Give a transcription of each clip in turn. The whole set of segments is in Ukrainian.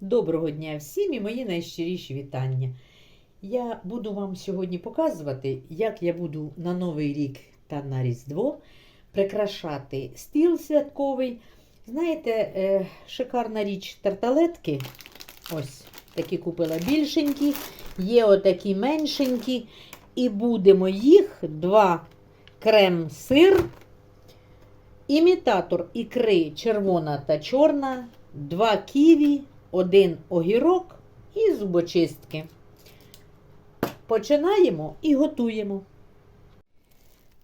Доброго дня всім і мої найщиріші вітання. Я буду вам сьогодні показувати, як я буду на Новий рік та на Різдво прикрашати стіл святковий. Знаєте, е, шикарна річ тарталетки. Ось такі купила більшенькі, є отакі меншенькі. І будемо їх два крем-сир, імітатор ікри червона та чорна, два ківі, один огірок і зубочистки. Починаємо і готуємо.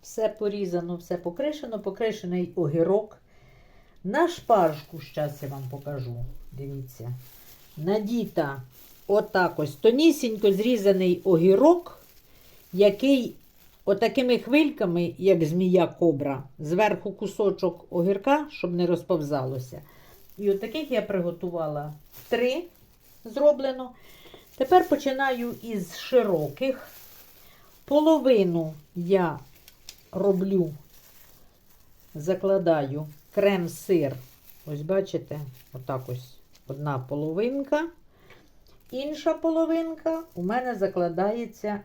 Все порізано, все покришено, покришений огірок. На шпажку, зараз я вам покажу. Дивіться. Надіта отак ось тонісінько зрізаний огірок, який отакими хвильками, як змія кобра, зверху кусочок огірка, щоб не розповзалося. І от таких я приготувала три зроблено. Тепер починаю із широких. Половину я роблю, закладаю крем-сир. Ось бачите, отак ось одна половинка. Інша половинка у мене закладається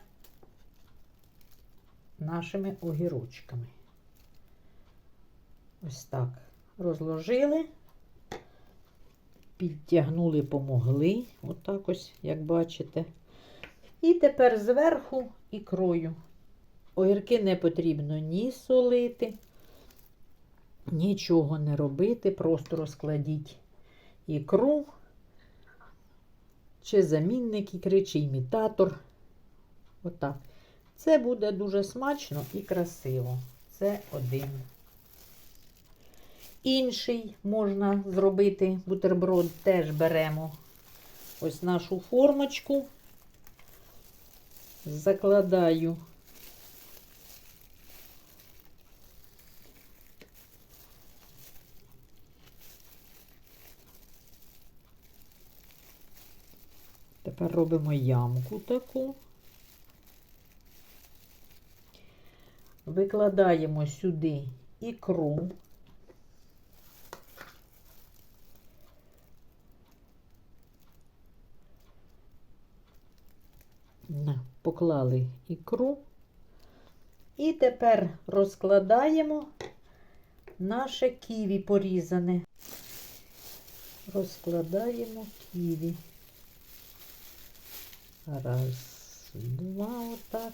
нашими огірочками. Ось так. Розложили, підтягнули, помогли, отак ось, як бачите. І тепер зверху ікрою. Огірки не потрібно ні солити, нічого не робити, просто розкладіть ікру, чи замінник ікри, чи імітатор. Отак. Це буде дуже смачно і красиво. Це один. Інший можна зробити бутерброд, теж беремо ось нашу формочку, закладаю Тепер робимо ямку таку. Викладаємо сюди ікру. На, Поклали ікру. І тепер розкладаємо наше ківі порізане. Розкладаємо ківі. Раз, два, отак.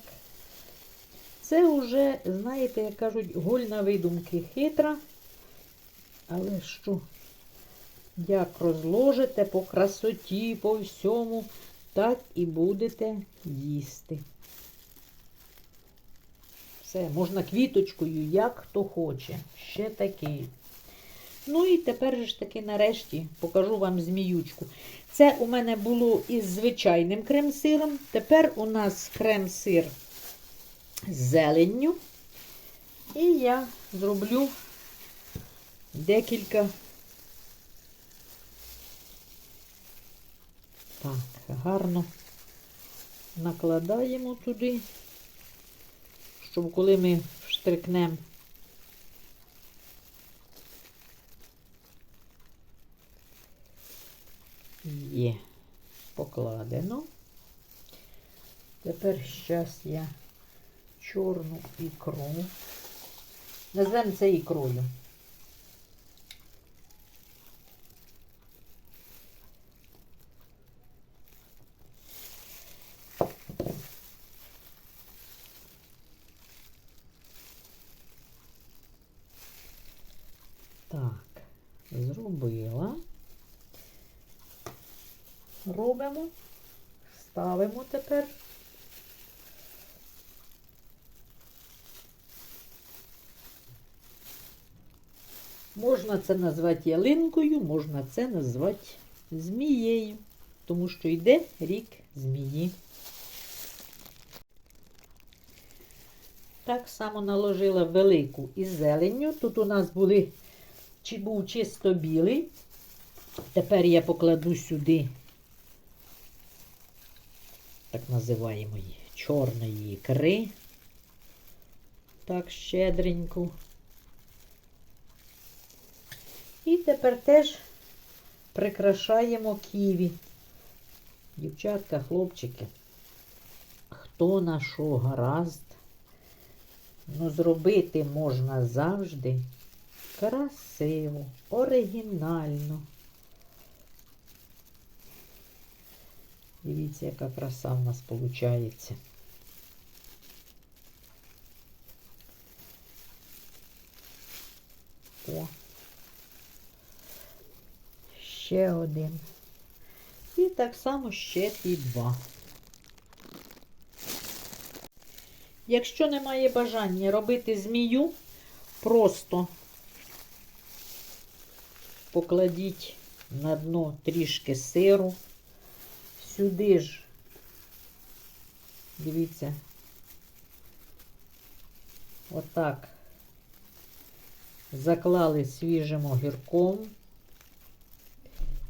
Це вже, знаєте, як кажуть, гольна видумки хитра. Але що, як розложите по красоті, по всьому, так і будете їсти. Все, можна квіточкою, як хто хоче. Ще такий. Ну і тепер ж таки нарешті покажу вам зміючку. Це у мене було із звичайним крем-сиром. Тепер у нас крем-сир з зеленню. І я зроблю декілька так, гарно накладаємо туди, щоб коли ми штрикнемо Є покладено. Тепер зараз я чорну ікру. Назвемо це ікрою. Так, зробила. Робимо, ставимо тепер. Можна це назвати ялинкою, можна це назвати змією, тому що йде рік змії. Так само наложила велику із зеленню. Тут у нас були, чи був чисто білий. Тепер я покладу сюди, так називаємо чорної ікри. Так, щедреньку. І тепер теж прикрашаємо ківі. Дівчатка, хлопчики, хто на що гаразд, ну зробити можна завжди красиво, оригінально. Дивіться, яка краса в нас виходить. О. Ще один. І так само ще і два. Якщо немає бажання робити змію, просто покладіть на дно трішки сиру. Сюди ж, дивіться, отак заклали свіжим огірком,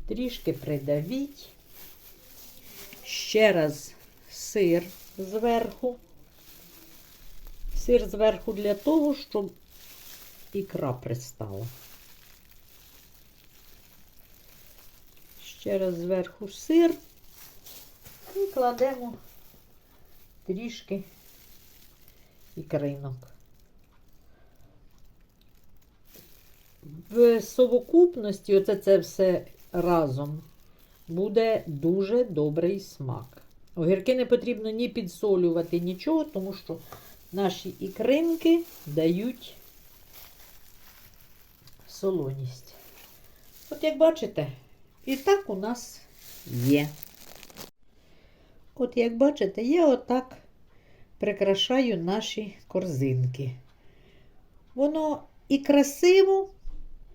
трішки придавіть, ще раз сир зверху. Сир зверху для того, щоб ікра пристала. Ще раз зверху сир і кладемо трішки ікринок. В совокупності, оце це все разом, буде дуже добрий смак. Огірки не потрібно ні підсолювати, нічого, тому що наші ікринки дають солоність. От як бачите, і так у нас є. От як бачите, я отак прикрашаю наші корзинки. Воно і красиво,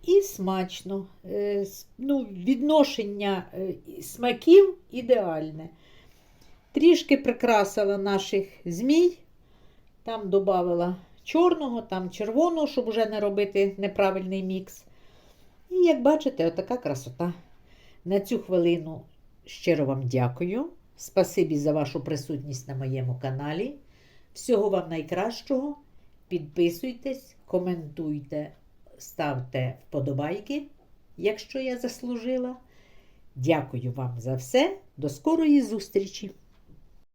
і смачно. Е, Ну, відношення е, смаків ідеальне. Трішки прикрасила наших змій. Там додала чорного, там червоного, щоб вже не робити неправильний мікс. І як бачите, отака красота. На цю хвилину щиро вам дякую. Спасибі за вашу присутність на моєму каналі. Всього вам найкращого. Підписуйтесь, коментуйте, ставте вподобайки, якщо я заслужила. Дякую вам за все. До скорої зустрічі!